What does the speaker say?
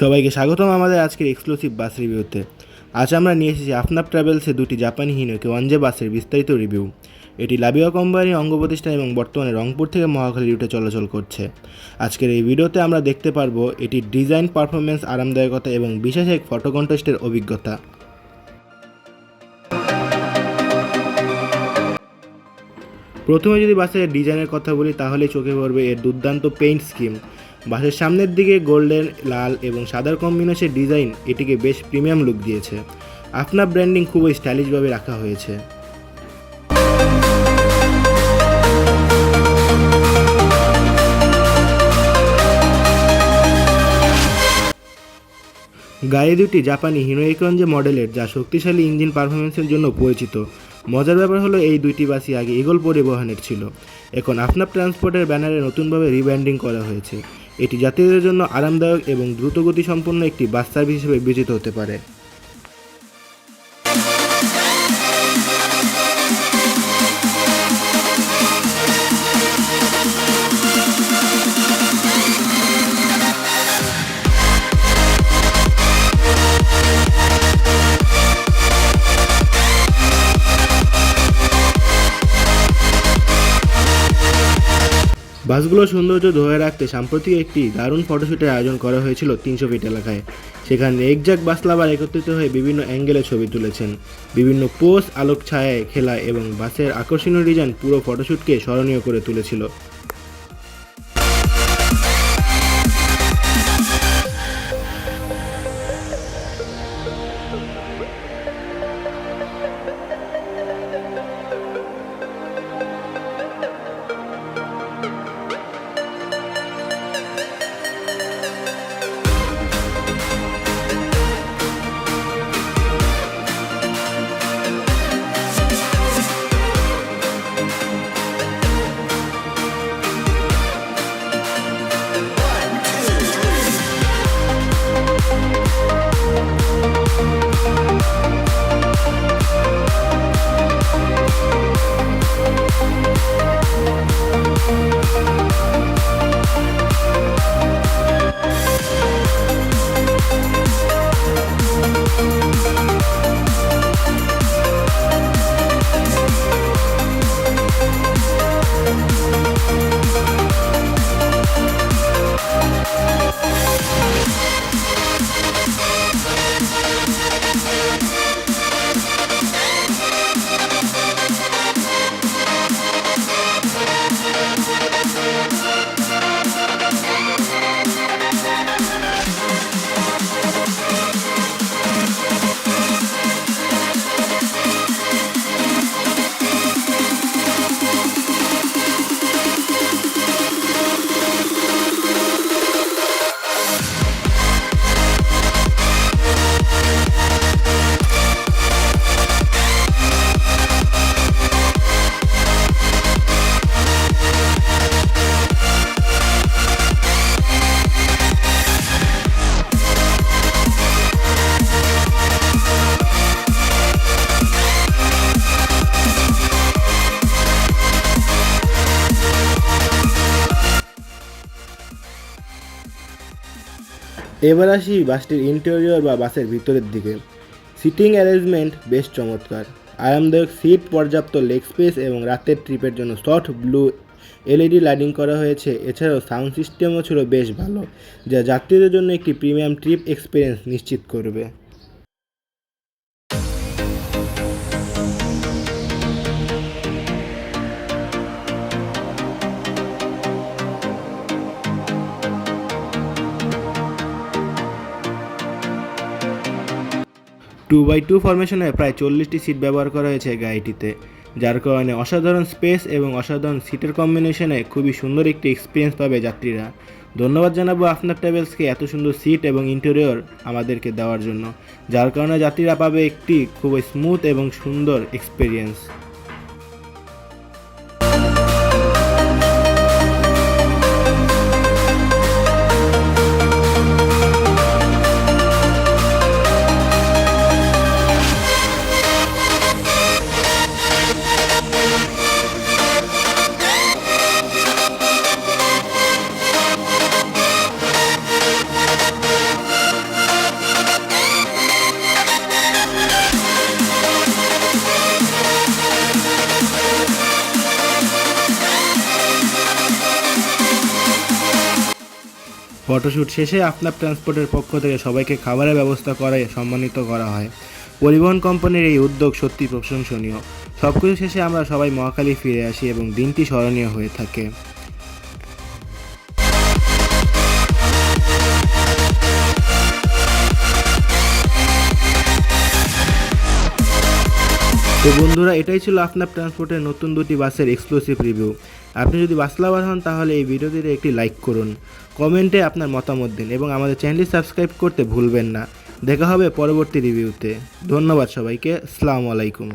সবাইকে স্বাগতম আমাদের আজকের এক্সক্লুসিভ বাস রিভিউতে আজ আমরা নিয়ে এসেছি আফনাব ট্রাভেলসে দুটি জাপানি হিনোকে ওয়ানজে বাসের বিস্তারিত রিভিউ এটি লাবিয়া কোম্পানির অঙ্গ প্রতিষ্ঠান এবং বর্তমানে রংপুর থেকে মহাখালী রুটে চলাচল করছে। আজকের এই ভিডিওতে আমরা দেখতে পারব এটির ডিজাইন পারফরমেন্স আরামদায়কতা এবং বিশেষ এক ফটো কন্টেস্টের অভিজ্ঞতা। প্রথমে যদি বাসের ডিজাইনের কথা বলি তাহলে চোখে পড়বে এর দুর্দান্ত পেইন্ট স্কিম বাসের সামনের দিকে গোল্ডেন, লাল এবং সাদার কম্বিনেশন ডিজাইন এটিকে বেশ প্রিমিয়াম লুক দিয়েছে। আপনার ব্র্যান্ডিং খুবই স্টাইলিশভাবে রাখা হয়েছে। গাড়ি দুটি জাপানি হিনোইকঞ্জে মডেলের যা শক্তিশালী ইঞ্জিন পারফরমেন্সের জন্য পরিচিত। মজার ব্যাপার হলো এই দুইটি বাসই আগে ইগল পরিবহনের ছিল। এখন আপনার ট্রান্সপোর্টের ব্যানারে নতুনভাবে রিব্র্যান্ডিং করা হয়েছে। এটি যাত্রীদের জন্য আরামদায়ক এবং দ্রুতগতি সম্পন্ন একটি বাস সার্ভিস হিসেবে বিবেচিত হতে পারে। বাসগুলোর সৌন্দর্য ধরে রাখতে সাম্প্রতিক একটি দারুণ ফটোশ্যুটের আয়োজন করা হয়েছিল তিনশো ফিট এলাকায়। সেখানে একজাক বাস লাভার একত্রিত হয়ে বিভিন্ন অ্যাঙ্গেলে ছবি তুলেছেন। বিভিন্ন পোস্ট আলোক ছায়ায় খেলা এবং বাসের আকর্ষণীয় ডিজাইন পুরো ফটোশ্যুটকে স্মরণীয় করে তুলেছিল। এবার আসি বাসটির ইন্টেরিয়র বা বাসের ভিতরের দিকে। সিটিং অ্যারেঞ্জমেন্ট বেশ চমৎকার। আরামদায়ক সিট পর্যাপ্ত লেগ স্পেস এবং রাতের ট্রিপের জন্য সফট ব্লু এলইডি লাইটিং করা হয়েছে। এছাড়াও সাউন্ড সিস্টেমও ছিল বেশ ভালো, যা যাত্রীদের জন্য একটি প্রিমিয়াম ট্রিপ এক্সপিরিয়েন্স নিশ্চিত করবে। টু বাই টু ফরমেশনে প্রায় চল্লিশটি সিট ব্যবহার করা হয়েছে গাড়িটিতে, যার কারণে অসাধারণ স্পেস এবং অসাধারণ সিটের কম্বিনেশনে খুবই সুন্দর একটি এক্সপিরিয়েন্স পাবে যাত্রীরা। ধন্যবাদ জানাব আপনার ট্রাভেলসকে এত সুন্দর সিট এবং ইন্টেরিয়র আমাদেরকে দেওয়ার জন্য, যার কারণে যাত্রীরা পাবে একটি খুবই স্মুথ এবং সুন্দর এক্সপিরিয়েন্স ফটোশ্যুট শেষে আপনার ট্রান্সপোর্টের পক্ষ থেকে সবাইকে খাবারের ব্যবস্থা করে সম্মানিত করা হয়। পরিবহন কোম্পানির এই উদ্যোগ সত্যি প্রশংসনীয়। সব কিছু শেষে আমরা সবাই মহাখালী ফিরে আসি এবং দিনটি স্মরণীয় হয়ে থাকে। তো বন্ধুরা, এটাই ছিল আপনার ট্রান্সপোর্টের নতুন দুটি বাসের এক্সক্লুসিভ রিভিউ আপনি যদি বাস লাভার হন, তাহলে এই ভিডিওটিতে একটি লাইক করুন। কমেন্টে আপনার মতামত দিন এবং আমাদের চ্যানেলটি সাবস্ক্রাইব করতে ভুলবেন না। দেখা হবে পরবর্তী রিভিউতে ধন্যবাদ সবাইকে। আসসালামু আলাইকুম।